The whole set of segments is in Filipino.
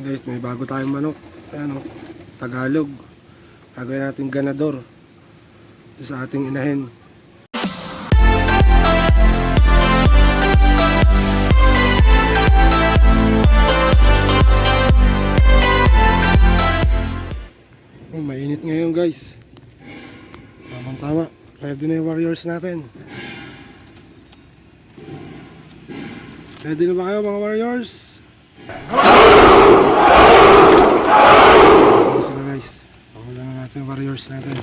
Guys, may bago tayong manok. Ayan o, Tagalog. Gagawin natin ganador. Sa ating inahin. Oh, mainit ngayon guys. Tamang tama. Ready na yung warriors natin. Ready na ba kayo mga warriors? Ano sila guys? Pakulan na natin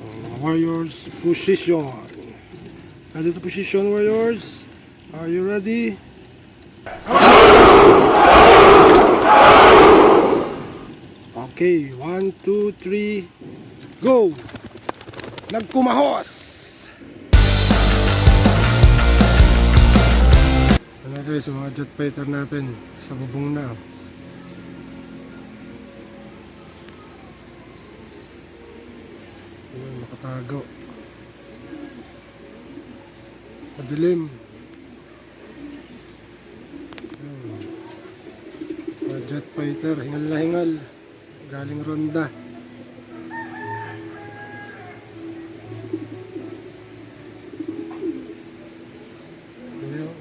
yung warriors position. Ready to position warriors? Are you ready? Okay, one, two, three, go! Nagkumahos! Ano guys, yung mga fighter natin sa bubong na. Ayun, nakatago. Madilim. Ayun. Mga jet fighter, hingal na hingal. Galing ronda. Ayun.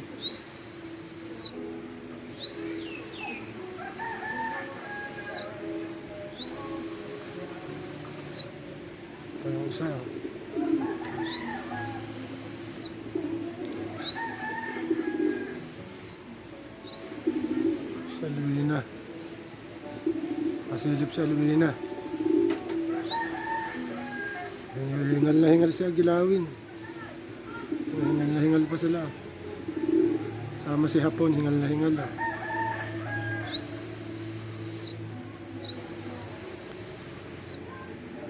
Ayun isa. Sa Luina. Pasilip sa. Hingal, hingal na hingal si Agilawin. Hingal na hingal pa sila. Sama si Hapon, hingal na hingal ah.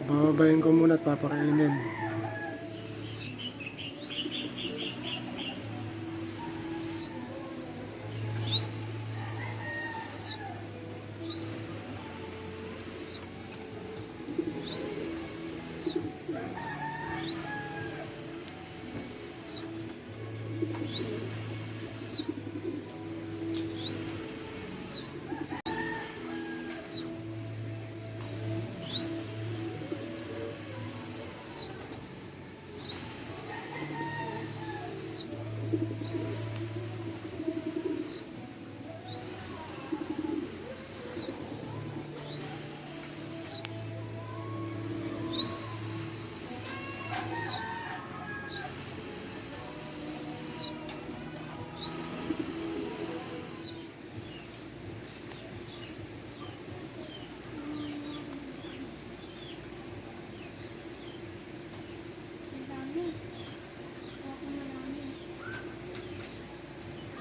Bababayin ko muna at papakainin.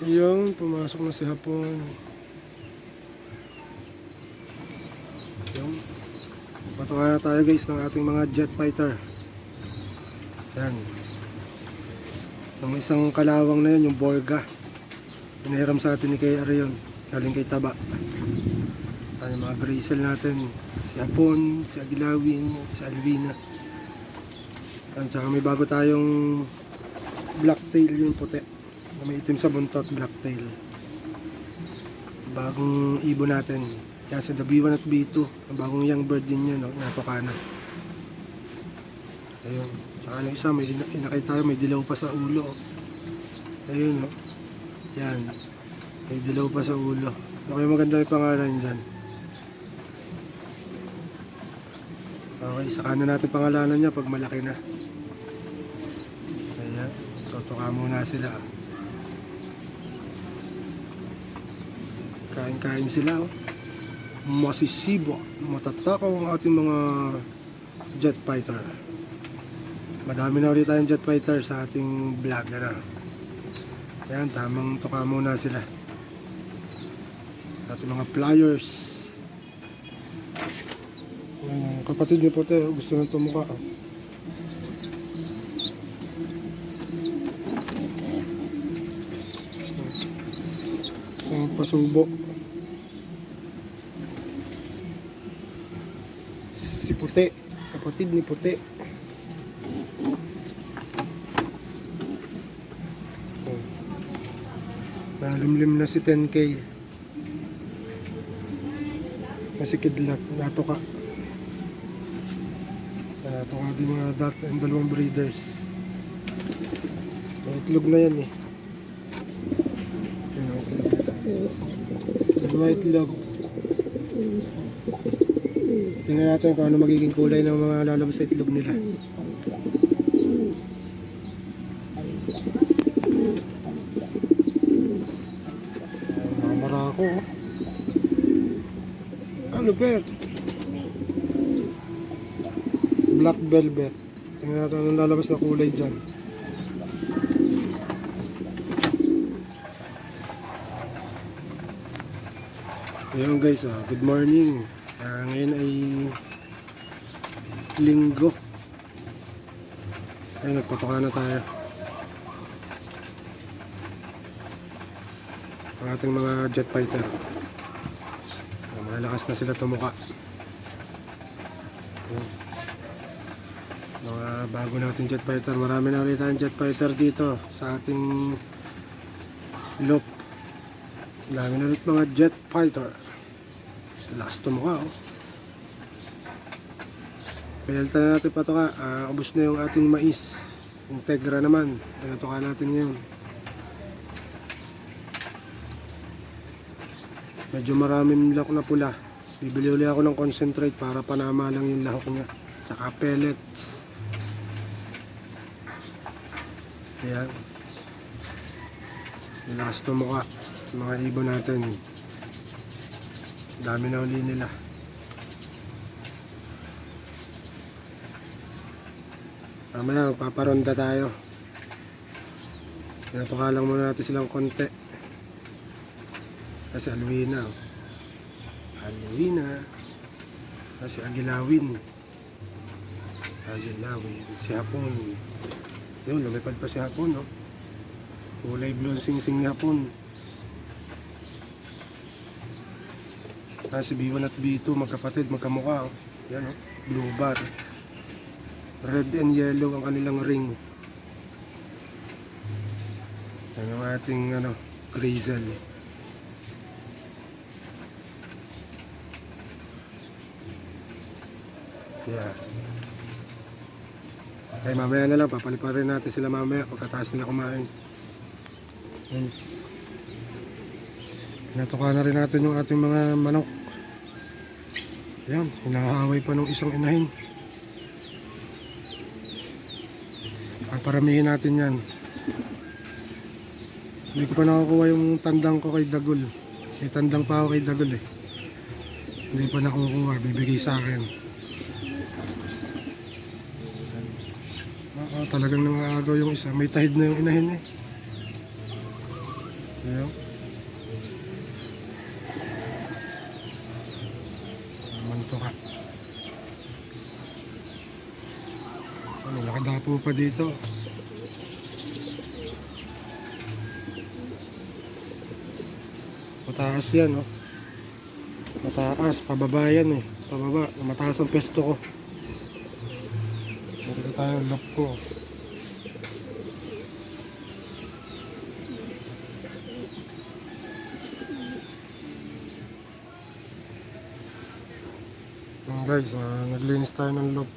Yung pumasok na si Hapon. Yung patukan na tayo guys ng ating mga jet fighter. Yan. Yung isang kalawang na yun, yung Borga. Pinahiram sa atin ni kay Arion. Galing kay Taba. Yan yung mga grisel natin. Si Hapon, si Agilawin, si Alvina. Yan, tsaka may bago tayong blacktail yung puti na may itim sa buntot, blacktail. Bagong ibon natin. Yan sa the B1 at B2. Ang bagong young bird din yan, no? Natokana. Ayun. Tsaka yung isa, may ina- inakay tayo, may dilaw pa sa ulo. Ayun, no? Yan. May dilaw pa sa ulo. Okay, maganda yung pangalan dyan. Okay, saka na natin pangalanan niya pag malaki na. Ayan, tutuka muna sila. Kain-kain sila. Oh. Masisibo, matatakaw ang ating mga jet fighter. Madami na ulit tayong jet fighter sa ating vlog. Ano? Ayan, tamang tuka muna sila. Ating mga flyers. Yung kapatid niyo po tayo, gusto nang tumuka. oh. Pasubo. Si puti. Kapatid ni Puti. Oh. Nalimlim na si 10K. Kasi kidlat, natuka. Natuka din mga dat, yung dalawang breeders. Itlog na yan eh. Itlog. Dalawa itlog. Tingnan natin kung ano magiging kulay ng mga lalabas sa itlog nila. Mga marako. oh. Ano bet? Black velvet. Tingnan natin anong lalabas na kulay dyan. Ayun guys, ah, good morning. Ah, ngayon ay linggo. Ay, nagpatoka na tayo. Ang ating mga jet fighter. Ah, Malalakas na sila tumuka. Ayun. Mga bago natin jet fighter. Marami na ulit tayong jet fighter dito sa ating loop. Dami na ulit mga jet fighter. Lakas tumukha oh. Pinalta na natin patoka. Ah, ubos na yung ating mais. Yung tegra naman. Pinatuka natin ngayon. Medyo maraming lahok na pula. Bibili uli ako ng concentrate para panama lang yung lahok niya. Tsaka pellets. Ayan. Lakas tumukha. sa Mga ibon natin. Dami na uli nila. Mamaya magpaparonda tayo. Pinatuka lang muna natin silang konti. Kasi Alwina. oh. Alwina. Kasi Agilawin. Agilawin. Si Hapon. Yun, lumipad pa si Hapon, no? Kulay blue sing-sing Hapon. Tapos si B1 at B2 magkapatid, magkamukha. Oh. Yan oh, blue bar. Red and yellow ang kanilang ring. Yan ang ating ano, grizzle. Yeah. Ay mamaya na lang, papalipan rin natin sila mamaya pagkatapos nila kumain. Yan. Pinatuka na rin natin yung ating mga manok. Yan, hinahaaway pa ng isang inahin. Paparamihin natin yan. Hindi ko pa nakukuha yung tandang ko kay Dagol. May tandang pa ako kay Dagol eh. Hindi pa nakukuha, bibigay sa akin. Ah, talagang nangaagaw yung isa. May tahid na yung inahin eh. Ayan. Manto ka. Ano, nakadapo pa dito. Mataas yan, oh. Mataas, pababa yan eh. Pababa, mataas ang pesto ko. Dito tayo, lock ko. Yan guys, ah, naglinis tayo ng loop.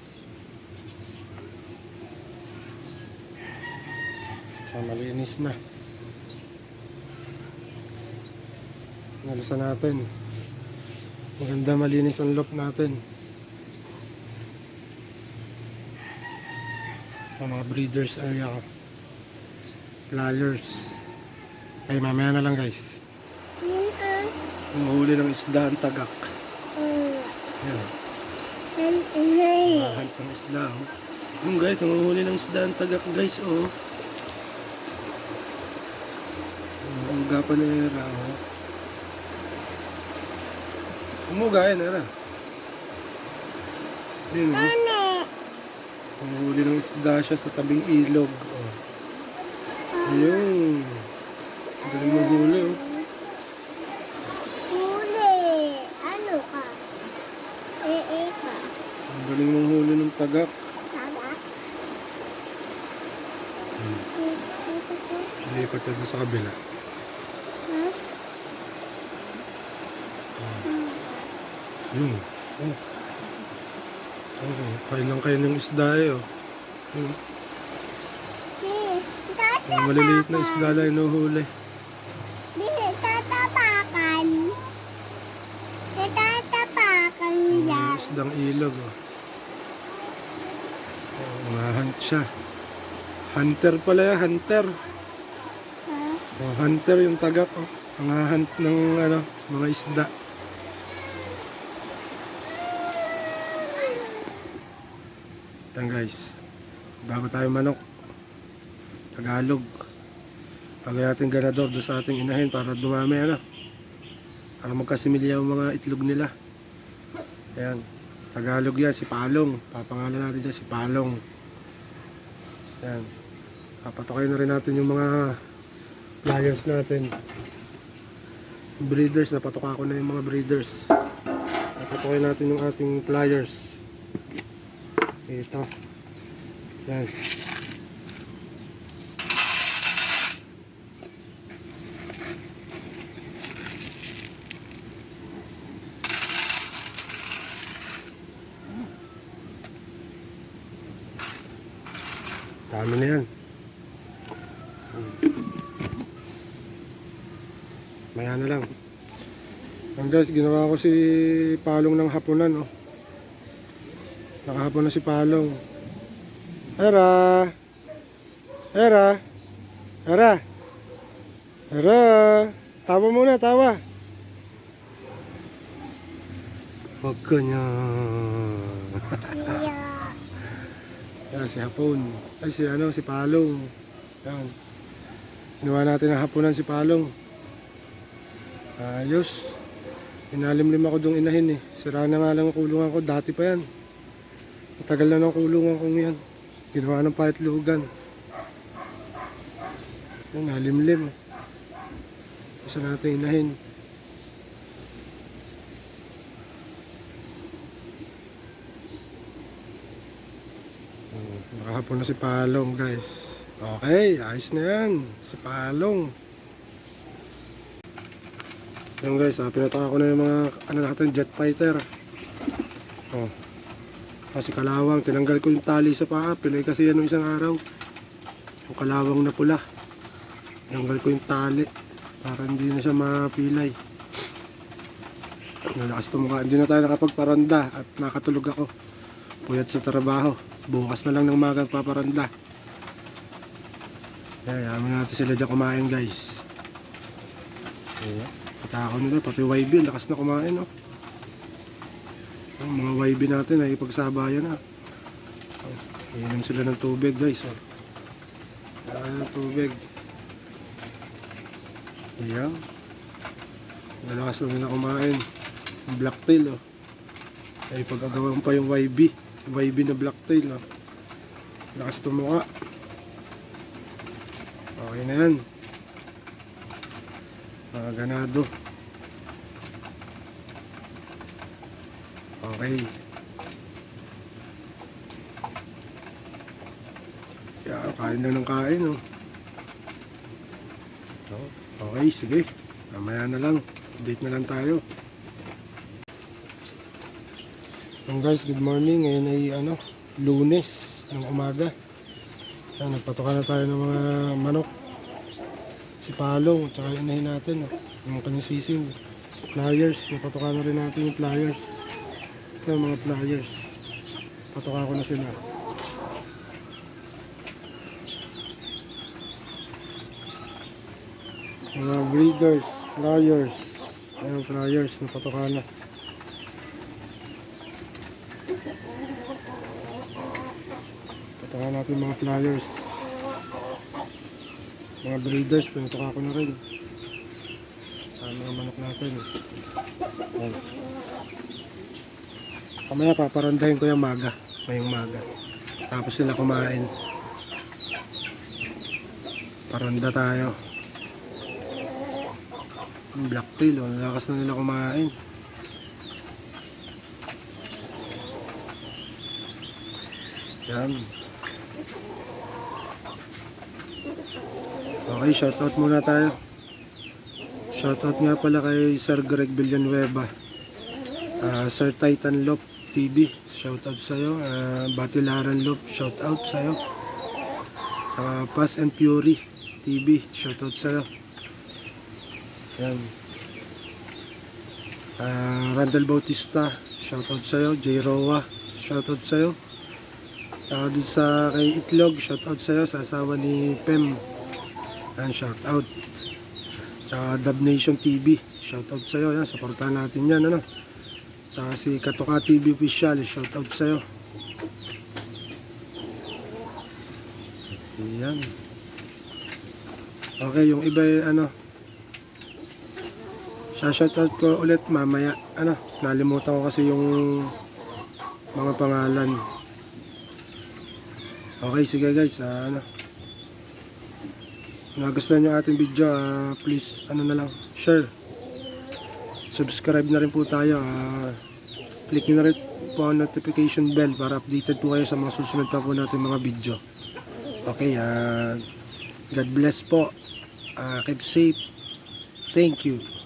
Ah, malinis na. Nalisan natin. Maganda malinis ang loop natin. Sa mga breeders area ko. Pliers. Ay, mamaya na lang guys. Umuhuli ng isda ang tagak. Yan. Mahal ng isda, oh. Yung guys, nanguhuli ng isda ang tagak, guys, oh. Ang gapa na era, oh. Umuga, yan, era. Yun, oh. Nanguhuli ng isda siya sa tabing ilog, oh. Ayun. Galing maghuli, oh. Huli! Ano ka? Eh ka. Ang galing mong huli ng tagak. Tama. Hmm. Lipat siya doon sa kabila. Yun. Oh. Oh, kain lang kayo ng isda eh. Oh. Yun. Tatapakan. maliliit na isda lang inuhuli. Tatapakan. Isdang ilog. Oh. Oh, hunt siya. Hunter pala yan, hunter. Ha? Oh, hunter yung tagak. Oh. Mga hunt ng ano, mga isda. Yan guys. Bago tayo manok. Tagalog. Lagyan natin ganador doon sa ating inahin para dumami ano. Para magkasimilya yung mga itlog nila. Ayan. Tagalog yan, si Palong. Papangalan natin dyan si Palong. Ayan. Papatokay na rin natin yung mga pliers natin. Breeders, napatoka ko na yung mga breeders. Napatokay natin yung ating pliers. Ito. Yan. Dami na yan. Maya na lang. Ang guys, ginawa ko si Palong ng hapunan, oh. Nakahapon na si Palong. Era! Era! Era! Era! Tawa muna, tawa! Huwag ka niya. Yan, si Hapon. Ay, si ano, si Palong. Yan. Ginawa natin ang hapunan si Palong. Ayos. Inalimlim ako dong inahin eh. Sira na nga lang ang kulungan ko. Dati pa yan. Matagal na ng kulungan kong yan. Ginawa ng pahit lugan. Yan, nalimlim. Isa natin inahin. Oh, Nakahapon na si Palong guys. Okay, ayos na yan. Si Palong. Yan guys, ah, pinataka ko na yung mga ano natin, jet fighter. Oh. Kasi kalawang, tinanggal ko yung tali sa paa. Pilay kasi yan isang araw. Yung kalawang na pula. Tinanggal ko yung tali. Para hindi na siya mapilay. Nalakas tumuka. Hindi na tayo nakapagparanda at nakatulog ako. Puyat sa trabaho. Bukas na lang ng magang paparanda. Kaya yaman natin sila dyan kumain guys. Kaya, patakaw nila. Pati YB, lakas na kumain oh. Ang mga YB natin ay pagsabayan na. Oh, inom sila ng tubig guys. Oh. Kaya ng tubig. Ayan. Lalakas na nila kumain. Blacktail oh. Ay pagkagawan pa yung YB. YB na blacktail oh. Lakas tumuka. Okay na yan. Mga ganado. Okay. Yan, kain na ng kain, oh. Okay, sige. Mamaya na lang. Update na lang tayo. Yung guys, good morning. Ngayon ay ano, lunes ng umaga. Yan, nagpatoka na tayo ng mga manok. Si Palong, tsaka inahin natin. Oh. Yung kanyang sising. Pliers, napatoka na rin natin yung pliers. Ito yung mga pliers. Patoka ko na sila. Mga breeders, flyers. Ayan, flyers, napatoka na. Patoka natin mga flyers. Mga breeders, pinatoka ko na rin. Sa mga manok natin. Ayan. Kamaya paparandahin ko yung maga. Ngayong maga. Tapos sila kumain. Paranda tayo. Yung blacktail, oh. Lakas na nila kumain. Yan. Okay, shoutout muna tayo. Shoutout nga pala kay Sir Greg Villanueva. Ah, Sir Titan Lop TV, shoutout sa'yo. Uh, Batilaran Lop, shoutout sa'yo. Uh, Pass and Fury TV, shoutout sa'yo. Yan. Ah, Randall Bautista, shoutout sa'yo. J. Roa, shoutout sa'yo. Uh, dun sa kay Itlog, shoutout sa'yo sa asawa ni Pem. Yan, shoutout. Tsaka Dub Nation TV, shoutout sa'yo. Yan, supportahan natin yan, ano. Tsaka si Katoka TV Official, shoutout sa'yo. Yan. Okay, yung iba ano, shoutout ko ulit mamaya. Ano, nalimutan ko kasi yung mga pangalan. Okay, sige guys, ah, ano. Kung nagustuhan nyo ating video, ah, please, ano na lang, share. Subscribe na rin po tayo. ah, click nyo na rin po ang notification bell para updated po kayo sa mga susunod pa po natin mga video. Okay, ah, God bless po. Ah, keep safe. Thank you.